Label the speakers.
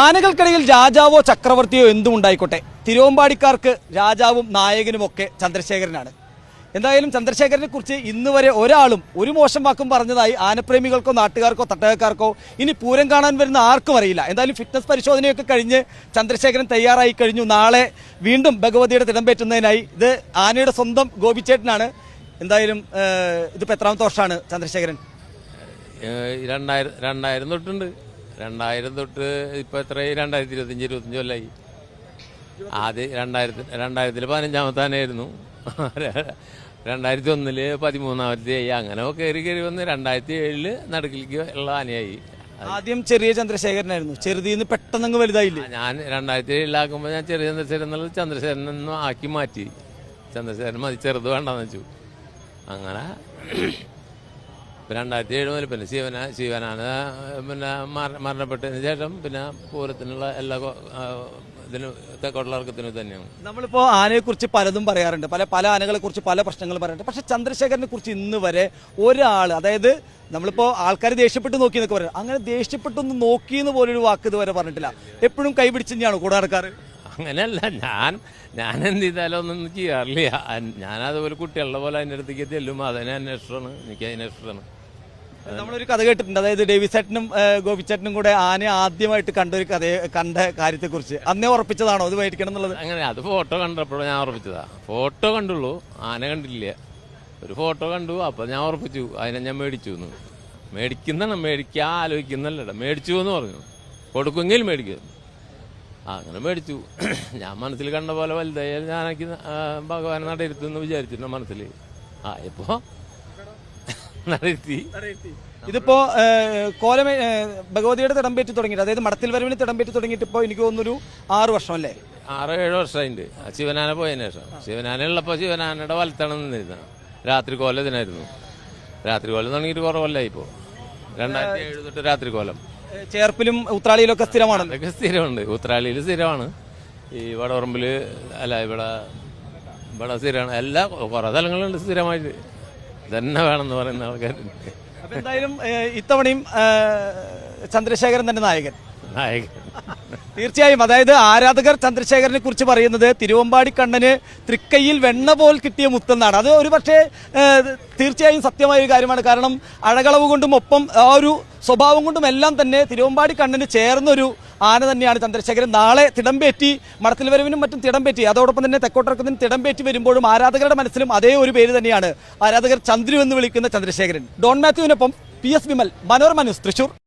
Speaker 1: ആനകൾക്കിടയിൽ രാജാവോ ചക്രവർത്തിയോ എന്തും ഉണ്ടായിക്കോട്ടെ തിരുവമ്പാടിക്കാർക്ക് രാജാവും നായകനും ഒക്കെ ചന്ദ്രശേഖരനാണ്. എന്തായാലും ചന്ദ്രശേഖരനെ കുറിച്ച് ഇന്ന് വരെ ഒരാളും ഒരു മോശം വാക്കും പറഞ്ഞതായി ആനപ്രേമികൾക്കോ നാട്ടുകാർക്കോ തട്ടകക്കാർക്കോ ഇനി പൂരം കാണാൻ വരുന്ന ആർക്കും അറിയില്ല. എന്തായാലും ഫിറ്റ്നസ് പരിശോധനയൊക്കെ കഴിഞ്ഞ് ചന്ദ്രശേഖരൻ തയ്യാറായി കഴിഞ്ഞു. നാളെ വീണ്ടും ഭഗവതിയുടെ തിടമ്പേറ്റുന്നതിനായി ഇത് ആനയുടെ സ്വന്തം ഗോപിച്ചേട്ടനാണ്. എന്തായാലും ഇതിപ്പോൾ ഇതിപ്പോ എത്രാമത്തെ വർഷമാണ് ചന്ദ്രശേഖരൻ?
Speaker 2: രണ്ടായിരം രണ്ടായിരം തൊട്ടുണ്ട്. രണ്ടായിരം തൊട്ട് ഇപ്പൊ എത്രയായി? രണ്ടായിരത്തി ഇരുപത്തിയഞ്ച് ഇരുപത്തഞ്ച് കൊല്ലായി. ആദ്യം രണ്ടായിരത്തി രണ്ടായിരത്തിൽ പതിനഞ്ചാമത്തെ ആനയായിരുന്നു രണ്ടായിരത്തി ഒന്നിൽ പതിമൂന്നാമത്തെ ആയി അങ്ങനെ കയറി കയറി വന്ന് രണ്ടായിരത്തി ഏഴിൽ നടുക്കിലേക്ക് ഉള്ള ആനയായി.
Speaker 1: ആദ്യം ചെറിയ ചന്ദ്രശേഖരനായിരുന്നു. ചെറുതിന്ന് പെട്ടെന്നങ്ങ് വലുതായില്ലേ?
Speaker 2: ഞാൻ രണ്ടായിരത്തി ഏഴിലാക്കുമ്പോൾ ഞാൻ ചെറിയ ചന്ദ്രശേഖരൻ എന്നുള്ളത് ചന്ദ്രശേഖരൻ എന്ന് ആക്കി മാറ്റി. ചന്ദ്രശേഖരൻ മതി ചെറുത് വേണ്ടെന്ന് വെച്ചു. അങ്ങനെ ഇപ്പം രണ്ടായിരത്തി ഏഴ് മുതൽ പിന്നെ ശിവന ശിവനാണ് പിന്നെ മരണപ്പെട്ടതിന് ശേഷം പിന്നെ പൂരത്തിനുള്ള എല്ലാ ഇതിനും തെക്കോട്ടുള്ളവർക്കത്തിനും തന്നെയാണ്.
Speaker 1: നമ്മളിപ്പോ ആനയെ കുറിച്ച് പലതും പറയാറുണ്ട്. പല പല ആനകളെ കുറിച്ച് പല പ്രശ്നങ്ങളും പറയാറുണ്ട്. പക്ഷെ ചന്ദ്രശേഖരനെ കുറിച്ച് ഇന്ന് വരെ ഒരാൾ അതായത് നമ്മളിപ്പോ ആൾക്കാർ ദേഷ്യപ്പെട്ട് നോക്കി എന്നൊക്കെ പറയാം അങ്ങനെ ദേഷ്യപ്പെട്ടൊന്ന് നോക്കിയെന്ന് പോലൊരു വാക്ക് ഇതുവരെ പറഞ്ഞിട്ടില്ല. എപ്പോഴും കൈപിടിച്ച് തന്നെയാണ് കൂടെ നടക്കാറ്?
Speaker 2: അങ്ങനെയല്ല ഞാൻ ഞാൻ എന്ത് ചെയ്താലും ഒന്നും ചെയ്യാറില്ല. ഞാനതുപോലെ ഞാൻ അതുപോലെ കുട്ടികളുടെ പോലെ അതിന്റെ അടുത്തേക്ക് ചെല്ലും അതിനെ അന്വേഷണമാണ് എനിക്ക് അതിനെ ഇഷ്ടമാണ്
Speaker 1: നമ്മളൊരു കഥ കേട്ടിട്ടുണ്ട്. അതായത് ഡേവിസേട്ടനും ഗോപിച്ചേട്ടനും കൂടെ ആനയെ ആദ്യമായിട്ട് കണ്ട ഒരു കഥ കണ്ട കാര്യത്തെക്കുറിച്ച്. അന്നേ ഉറപ്പിച്ചതാണോ? അത് മേടിക്കണം എന്നുള്ളത്?
Speaker 2: അങ്ങനെ അത് ഫോട്ടോ കണ്ടപ്പോഴും ഞാൻ ഉറപ്പിച്ചതാ. ഫോട്ടോ കണ്ടുള്ളൂ ആന കണ്ടില്ല ഒരു ഫോട്ടോ കണ്ടു അപ്പൊ ഞാൻ ഉറപ്പിച്ചു അതിനെ ഞാൻ മേടിച്ചു എന്ന് മേടിക്കുന്നതാണ് മേടിക്കാ ആലോചിക്കുന്നല്ലട. മേടിച്ചു എന്ന് പറഞ്ഞു. കൊടുക്കുമെങ്കിൽ മേടിക്കും. അങ്ങനെ മേടിച്ചു. ഞാൻ മനസ്സിൽ കണ്ട പോലെ വലുതായാലും ഞാനൊക്കെ ഭഗവാനെ നടയിരുത്തുമെന്ന് വിചാരിച്ചിരുന്നു മനസ്സിൽ. ആ ഇപ്പോ നടത്തി
Speaker 1: ഇതിപ്പോ കോലമേ ഭഗവതിയുടെ തിടമ്പേറ്റ് തുടങ്ങിയിട്ട് അതായത് മടത്തിൽ വരവിന് തിടമ്പേറ്റ് തുടങ്ങിയിട്ട് ഇപ്പോൾ എനിക്ക് തോന്നുന്നൊരു ആറ് വർഷം അല്ലേ?
Speaker 2: ആറ് ഏഴ് വർഷമായിട്ട് ശിവനാന പോയതിനു ശേഷം. ശിവനാന ഉള്ളപ്പോൾ ശിവനാനയുടെ വലത്തണം നിന്നിരുന്ന രാത്രി കോലം ഇതിനായിരുന്നു. രാത്രി കോലം തുടങ്ങിയിട്ട് കുറേ കൊല്ലമായി ഇപ്പോൾ രണ്ടായിരത്തി ഏഴ് തൊട്ട് രാത്രി കോലം.
Speaker 1: ചേർപ്പിലും ഉത്രാളിയിലൊക്കെ സ്ഥിരമാണ്.
Speaker 2: അതൊക്കെ സ്ഥിരമുണ്ട്. ഉത്രാളിയിൽ സ്ഥിരമാണ്. ഈ വടവറമ്പിൽ അല്ല ഇവിടെ ഇവിടെ സ്ഥിരമാണ്. എല്ലാ കുറേ സ്ഥലങ്ങളുണ്ട് സ്ഥിരമായിട്ട്. തന്നെ വേണമെന്ന് പറയുന്ന ആൾക്കാർ
Speaker 1: അപ്പൊ എന്തായാലും ഏഹ്, ഇത്തവണയും ഏഹ്, ചന്ദ്രശേഖരൻ തന്നെ നായകൻ.
Speaker 2: നായകൻ.
Speaker 1: തീർച്ചയായും അതായത് ആരാധകർ ചന്ദ്രശേഖരനെ കുറിച്ച് പറയുന്നത് തിരുവമ്പാടി കണ്ണന് തൃക്കൈയിൽ വെണ്ണ പോൽ കിട്ടിയ മുത്തെന്നാണ്. അത് ഒരു പക്ഷേ ഏഹ്, തീർച്ചയായും സത്യമായ ഒരു കാര്യമാണ്. കാരണം അഴകളവ് കൊണ്ടും ഒപ്പം ആ ഒരു സ്വഭാവം കൊണ്ടും എല്ലാം തന്നെ തിരുവമ്പാടി കണ്ണന് ചേർന്നൊരു ആന തന്നെയാണ് ചന്ദ്രശേഖരൻ. നാളെ തിടമ്പേറ്റി മടത്തിൽ വരവിനും മറ്റും തിടമ്പേറ്റി അതോടൊപ്പം തന്നെ തെക്കോട്ടിറക്കത്തിനും തിടമ്പേറ്റി വരുമ്പോഴും ആരാധകരുടെ മനസ്സിലും അതേ ഒരു പേര് തന്നെയാണ് ആരാധകർ ചന്ദ്രു എന്ന് വിളിക്കുന്ന Chandrasekharan. Don മാത്യുവിനൊപ്പം P S Vimal Manorama news Thrissur.